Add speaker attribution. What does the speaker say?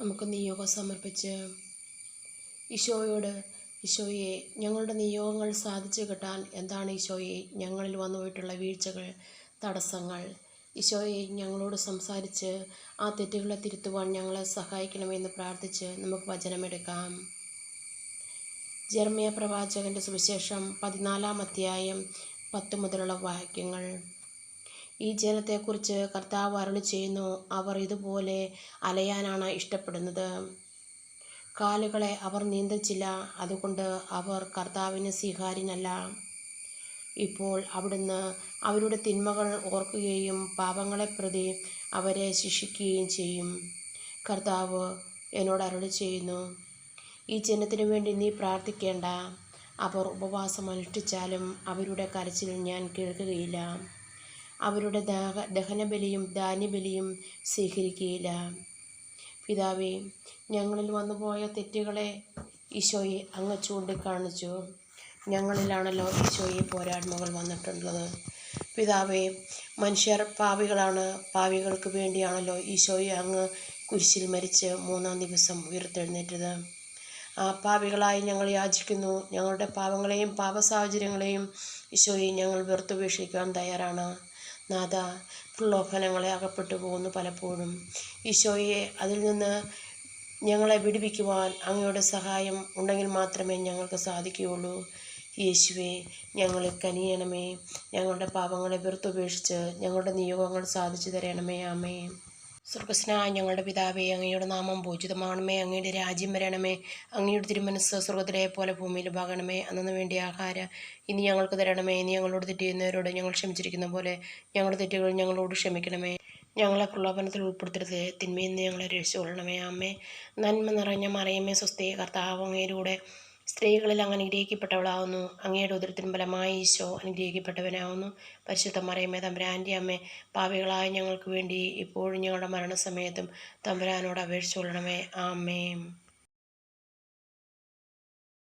Speaker 1: നമുക്ക് നിയോഗം സമർപ്പിച്ച് ഈശോയോട് ഈശോയെ ഞങ്ങളുടെ നിയോഗങ്ങൾ സാധിച്ചു കിട്ടാൻ എന്താണ് ഈശോയെ? ഞങ്ങളിൽ വന്നുപോയിട്ടുള്ള വീഴ്ചകൾ തടസ്സങ്ങൾ. ഈശോയെ ഞങ്ങളോട് സംസാരിച്ച് ആ തെറ്റുകളെ തിരുത്തുവാൻ ഞങ്ങളെ സഹായിക്കണമെന്ന് പ്രാർത്ഥിച്ച് നമുക്ക് വചനമെടുക്കാം. ജർമ്മിയ പ്രവാചകന്റെ സുവിശേഷം പതിനാലാം അധ്യായം പത്ത് മുതലുള്ള വാക്യങ്ങൾ. ഈ ജനത്തെക്കുറിച്ച് കർത്താവ് അരുളി ചെയ്യുന്നു. അവർ ഇതുപോലെ അലയാനാണ് ഇഷ്ടപ്പെടുന്നത്. കാലുകളെ അവർ നീന്തിച്ചില്ല അതുകൊണ്ട് അവർ കർത്താവിന് സ്വീകാര്യനല്ല. ഇപ്പോൾ അവിടുന്ന് അവരുടെ തിന്മകൾ ഓർക്കുകയും പാപങ്ങളെ പ്രതി അവരെ ശിക്ഷിക്കുകയും ചെയ്യും. കർത്താവ് എന്നോട് അരുളി ചെയ്യുന്നു ഈ ജനത്തിനു വേണ്ടി നീ പ്രാർത്ഥിക്കേണ്ട. അവർ ഉപവാസം അനുഷ്ഠിച്ചാലും അവരുടെ കരച്ചിൽ ഞാൻ കേൾക്കുകയില്ല. അവരുടെ ദഹ ദഹനബലിയും ധാന്യബലിയും സ്വീകരിക്കുകയില്ല. പിതാവേ ഞങ്ങളിൽ വന്നുപോയ തെറ്റുകളെ ഈശോയെ അങ്ങ് ചൂണ്ടിക്കാണിച്ചു. ഞങ്ങളിലാണല്ലോ ഈശോയെ പോരായ്മകൾ വന്നിട്ടുള്ളത്. പിതാവേ മനുഷ്യർ പാവികളാണ് പാവികൾക്ക് വേണ്ടിയാണല്ലോ ഈശോയെ അങ്ങ് കുരിശിൽ മരിച്ച് മൂന്നാം ദിവസം ഉയർത്തെഴുന്നേറ്റത്. ആ പാവികളായി ഞങ്ങൾ യാചിക്കുന്നു. ഞങ്ങളുടെ പാവങ്ങളെയും പാപങ്ങളെയും പാപസാഹചര്യങ്ങളെയും ഈശോയെ ഞങ്ങൾ വെറുത്തുപേക്ഷിക്കാൻ തയ്യാറാണ്. നാഥ പ്രലോഭനങ്ങളെ അകപ്പെട്ടു പോകുന്നു പലപ്പോഴും. ഈശോയെ അതിൽ നിന്ന് ഞങ്ങളെ വിടുവിക്കുവാൻ അങ്ങയുടെ സഹായം ഉണ്ടെങ്കിൽ മാത്രമേ ഞങ്ങൾക്ക് സാധിക്കുകയുള്ളൂ. യേശുവെ ഞങ്ങളെ കനിയണമേ. ഞങ്ങളുടെ പാപങ്ങളെ വെറുത്തുപേക്ഷിച്ച് ഞങ്ങളുടെ നിയോഗങ്ങൾ സാധിച്ചു തരണമേ. ആമേ സ്വർഗസ്നായ ഞങ്ങളുടെ പിതാവേ അങ്ങയുടെ നാമം പൂജിതമാണമേ അങ്ങയുടെ രാജ്യം വരണമേ അങ്ങയുടെ തിരുമനസ് സ്വർഗത്തിലെ പോലെ ഭൂമിയിൽ ഭാഗണമേ അന്നു വേണ്ടിയ ആഹാരം ഇനി ഞങ്ങൾക്ക് തരണമേ ഇനി ഞങ്ങളോട് തെറ്റിയുന്നവരോട് ഞങ്ങൾ ക്ഷമിച്ചിരിക്കുന്ന പോലെ ഞങ്ങളുടെ തെറ്റുകൾ ഞങ്ങളോട് ക്ഷമിക്കണമേ. ഞങ്ങളെ പ്രലോഭനത്തിൽ ഉൾപ്പെടുത്തരുത് തിന്മയിൽ നിന്ന് ഞങ്ങളെ രക്ഷിച്ചുകൊള്ളണമേ അമ്മേ. നന്മ നിറഞ്ഞ മറിയമ്മേ സ്വസ്ഥയെ കർത്താവ് അങ്ങയിലൂടെ സ്ത്രീകളിൽ അങ്ങ് അനുഗ്രഹിക്കപ്പെട്ടവളാവുന്നു അങ്ങയുടെ ഉദരത്തിന് ഫലമായി ഈശോ അനുഗ്രഹിക്കപ്പെട്ടവനാവുന്നു. പരിശുദ്ധ മറിയമ്മേ തമ്പുരാന്റെ അമ്മ പാവികളായ ഞങ്ങൾക്ക് വേണ്ടി ഇപ്പോഴും ഞങ്ങളുടെ മരണസമയത്തും തമ്പുരാനോട് അപേക്ഷിച്ചുകൊള്ളണമേ ആമേം